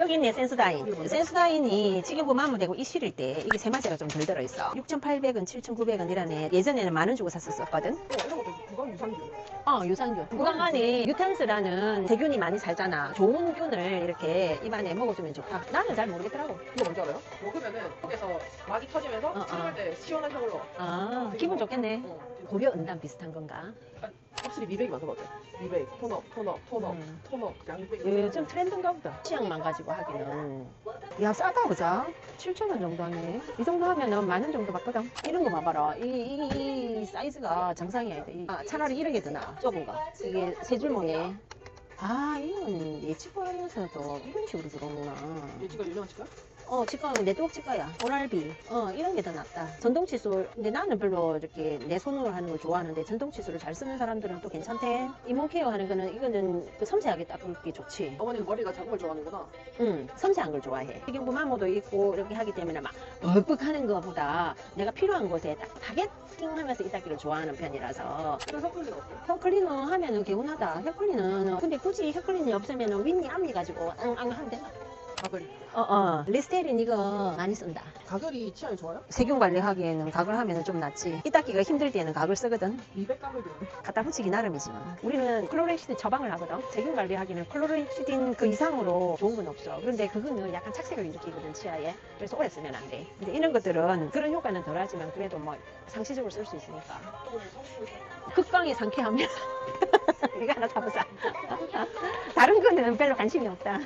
여기 있네 센스다인. 센스다인이 지금 보면 되고 이 실일 때 이게 세마제가 좀 덜 들어있어. 6,800원 7,900원 이라네. 예전에는 만 원 주고 샀었거든. 어, 이런 것도 구강 유산균. 어 유산균. 구강 안에 유탄스라는 세균이 많이 살잖아. 좋은 균을 이렇게 입안에 먹어주면 좋다. 나는 잘 모르겠더라고. 이거 뭔지 알아요? 먹으면은 속에서 막이 터지면서 어, 어. 촬영할 때 시원한 향으로. 아 기분 좋겠네. 어. 고려 은담 비슷한 건가 확실히 미백이 많은 것 같아. 미백, 톤업, 톤업, 톤업, 음. 톤업, 양백. 요즘 트렌드인가 보다. 취향만 가지고 하기는. 야 싸다 보자 7,000원 정도 하네. 이 정도 하면은 만 원 정도 받거든. 이런 거 봐봐라. 이, 이, 이 사이즈가 정상이 아니다 이- 아, 차라리 이런 게 더 나아 좁은 거. 이게 세 줄목에 아 이건 예치고 하면서도 이런 식으로 들어오구나. 예지가 유명한 치과? 어 치과 네트워크 치과야 오랄비 어 이런 게 더 낫다 전동 칫솔 근데 나는 별로 이렇게 내 손으로 하는 걸 좋아하는데 전동 칫솔을 잘 쓰는 사람들은 또 괜찮대 이몸 케어 하는 거는 이거는 그 섬세하게 닦기 좋지 어머니는 머리가 작은 걸 좋아하는구나. 응, 섬세한 걸 좋아해. 지금 부마모도 있고 이렇게 하기 때문에 막 벅벅 하는 것보다 내가 필요한 곳에 딱 타겟팅 하면서 이 닦기를 좋아하는 편이라서 그 어때? 혀클리너 하면은 개운하다. 혀클리너는 근데 굳이 혀클리너 없으면은 윗니 앞니 가지고 앙앙 하면 돼. 가글. 어 어. 리스테린 이거 많이 쓴다. 가글이 취향이 좋아요? 세균 관리하기에는 각을 하면은 좀 낫지. 이 닦기가 힘들 때는 각을 쓰거든. 미백 가글도 있네. 갖다 붙이기 나름이지만 우리는 클로렉시딘 처방을 하거든 세균 관리하기는 클로렉시딘 그 이상으로 좋은 건 없어 그런데 그거는 약간 착색을 일으키거든 치아에 그래서 오래 쓰면 안 돼 근데 이런 것들은 그런 효과는 덜 하지만 그래도 뭐 상시적으로 쓸 수 있으니까 극강의 상쾌하면 이거 하나 사보자 다른 거는 별로 관심이 없다